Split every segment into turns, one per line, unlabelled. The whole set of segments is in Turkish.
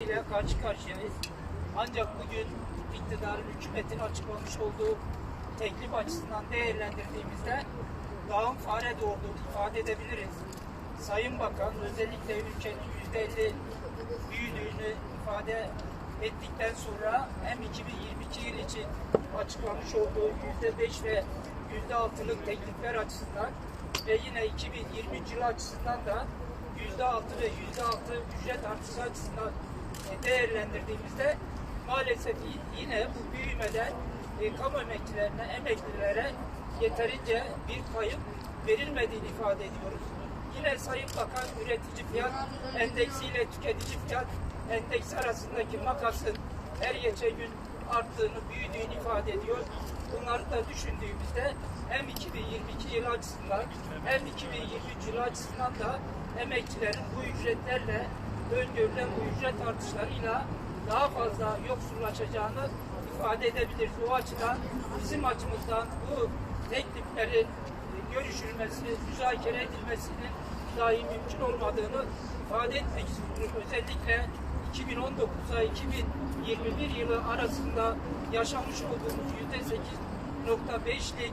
ile karşı karşıyayız. Ancak bugün iktidarın hükümetin açıklamış olduğu teklif açısından değerlendirdiğimizde dağın fare doğurduğunu ifade edebiliriz. Sayın Bakan özellikle ülkenin yüzde elli büyüdüğünü ifade ettikten sonra hem 2022 yıl için açıklamış olduğu yüzde beş ve yüzde altılık teklifler açısından ve yine 2020 yıl açısından da yüzde altı ve yüzde altı ücret artışı açısından değerlendirdiğimizde maalesef yine bu büyümeden e, kamu emekçilerine, emeklilere yeterince bir kayıp verilmediğini ifade ediyoruz. Yine Sayın Bakan üretici fiyat endeksi ile tüketici fiyat endeksi arasındaki makasın her geçen gün arttığını, büyüdüğünü ifade ediyor. Bunları da düşündüğümüzde hem 2022 yılı açısından hem 2023 yılı açısından da emekçilerin bu ücretlerle öngörülen bu ücret artışlarıyla daha fazla yoksullaşacağını ifade edebiliriz. O açıdan bizim açımızdan bu tekliflerin görüşülmesi, müzakere edilmesinin dahi mümkün olmadığını ifade etmek istiyorum. Özellikle 2019'a 2021 yılı arasında yaşamış olduğumuz %8.5'lik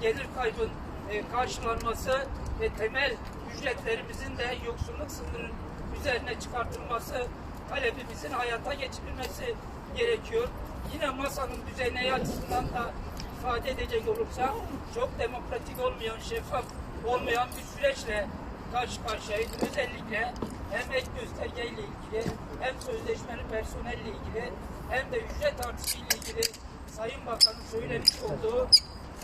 gelir kaybın e, karşılanması ve temel ücretlerimizin de yoksulluk sınırının üzerine çıkartılması talebimizin hayata geçirilmesi gerekiyor. Yine masanın düzeneği açısından da ifade edecek olursak çok demokratik olmayan, şeffaf olmayan bir süreçle karşı karşıyayız. Özellikle hem ek göstergeyle ilgili hem sözleşmeli personelle ilgili hem de ücret artışı ile ilgili Sayın Bakan'ın söylemiş olduğu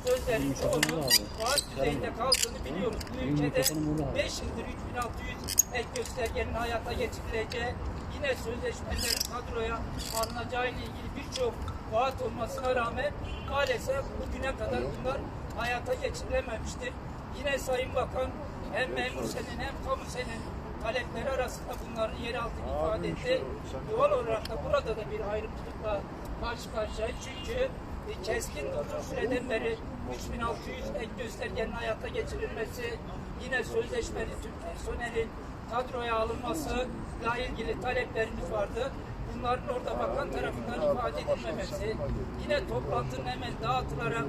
sözlerin çoğunun vaat düzeyinde kaldığını biliyoruz. Bu ülkede 5 yıldır 3600 ek göstergenin hayata geçirileceği, yine sözleşmelerin kadroya alınacağı ile ilgili birçok vaat olmasına rağmen maalesef bugüne kadar bunlar hayata geçirilememiştir. Yine Sayın Bakan hem memur senin hem kamu senin talepleri arasında bunların yer aldığını ifade etti. Doğal olarak da burada da bir ayrımcılıkla karşı karşıyayız. Çünkü keskin uzun süreden beri 3600 ek göstergenin hayata geçirilmesi, yine sözleşmeli tüm personelin kadroya alınması ile ilgili taleplerimiz vardı. Bunların orada bakan tarafından ifade edilmemesi, yine toplantının hemen dağıtılarak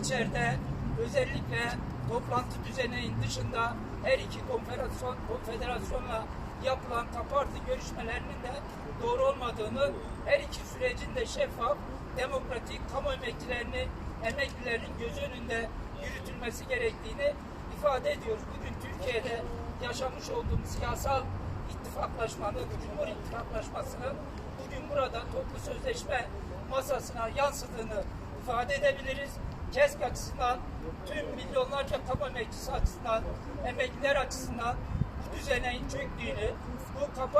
içeride özellikle toplantı düzeninin dışında her iki konfederasyon, konfederasyonla yapılan kapartı görüşmelerinin de doğru olmadığını, her iki sürecin de şeffaf, demokratik, kamu emekçilerini, emeklilerin göz önünde yürütülmesi gerektiğini ifade ediyoruz. Bugün Türkiye'de yaşamış olduğumuz siyasal ittifaklaşmanın, Cumhur İttifaklaşması'nın bugün burada toplu sözleşme masasına yansıdığını ifade edebiliriz. KESK açısından, tüm milyonlarca kamu emekçisi açısından, emekliler açısından bu düzeneğin çöktüğünü, bu kapı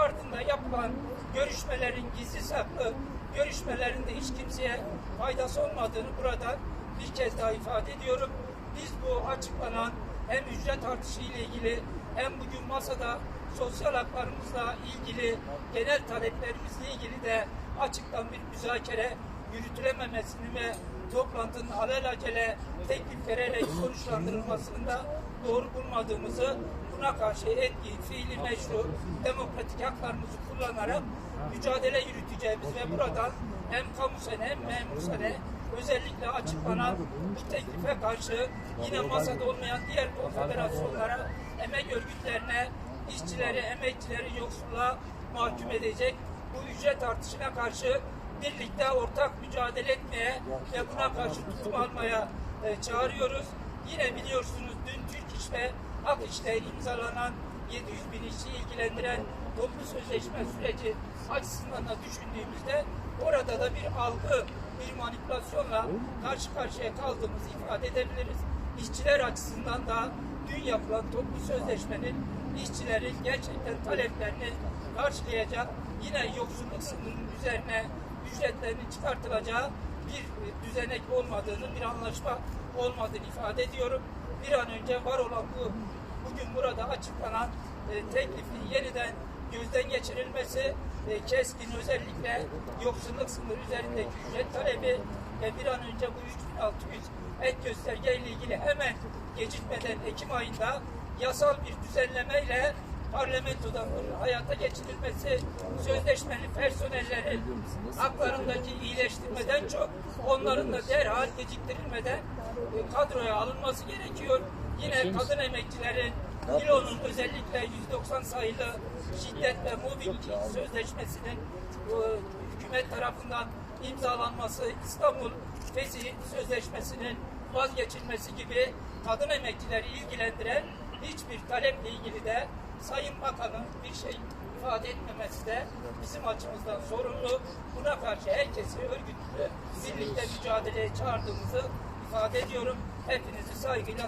yapılan görüşmelerin gizli saklı görüşmelerinde hiç kimseye faydası olmadığını buradan bir kez daha ifade ediyorum. Biz bu açıklanan hem ücret artışı ile ilgili hem bugün masada sosyal haklarımızla ilgili genel taleplerimizle ilgili de açıktan bir müzakere yürütülememesini ve toplantının alelacele teklif vererek sonuçlandırılmasını da doğru bulmadığımızı buna karşı etki, fiili meşru, demokratik haklarımızı kullanarak mücadele yürüteceğimiz ve buradan hem kamu sene hem memur sene özellikle açıklanan bu teklife karşı yine masada olmayan diğer konfederasyonlara, emek örgütlerine, işçileri, emekçileri yoksulluğa mahkum edecek bu ücret artışına karşı birlikte ortak mücadele etmeye ve buna karşı tutum almaya e, çağırıyoruz. Yine biliyorsunuz dün Türk İş ve Ak İş'te imzalanan 700 bin işçi ilgilendiren toplu sözleşme süreci açısından da düşündüğümüzde orada da bir algı, bir manipülasyonla karşı karşıya kaldığımızı ifade edebiliriz. İşçiler açısından da dün yapılan toplu sözleşmenin işçilerin gerçekten taleplerini karşılayacak, yine yoksulluk sınırının üzerine ücretlerinin çıkartılacağı bir düzenek olmadığını, bir anlaşma olmadığını ifade ediyorum. Bir an önce var olan bu bugün burada açıklanan e, teklifin yeniden gözden geçirilmesi, e, keskin özellikle yoksulluk sınırı üzerindeki ücret talebi ve bir an önce bu 3600 ek gösterge ile ilgili hemen gecikmeden Ekim ayında yasal bir düzenlemeyle parlamentoda hayata geçirilmesi, sözleşmeli personellerin haklarındaki iyileştirmeden çok onların da derhal geciktirilmeden kadroya alınması gerekiyor. Yine kadın emekçilerin İLO'nun özellikle 190 sayılı şiddet ve mobbing sözleşmesinin e, hükümet tarafından imzalanması, İstanbul Fesi Sözleşmesi'nin vazgeçilmesi gibi kadın emekçileri ilgilendiren hiçbir taleple ilgili de Sayın Bakan'ın bir şey ifade etmemesi de bizim açımızdan sorumlu. Buna karşı herkesi örgütlü birlikte mücadeleye çağırdığımızı ifade ediyorum. Hepinizi saygıyla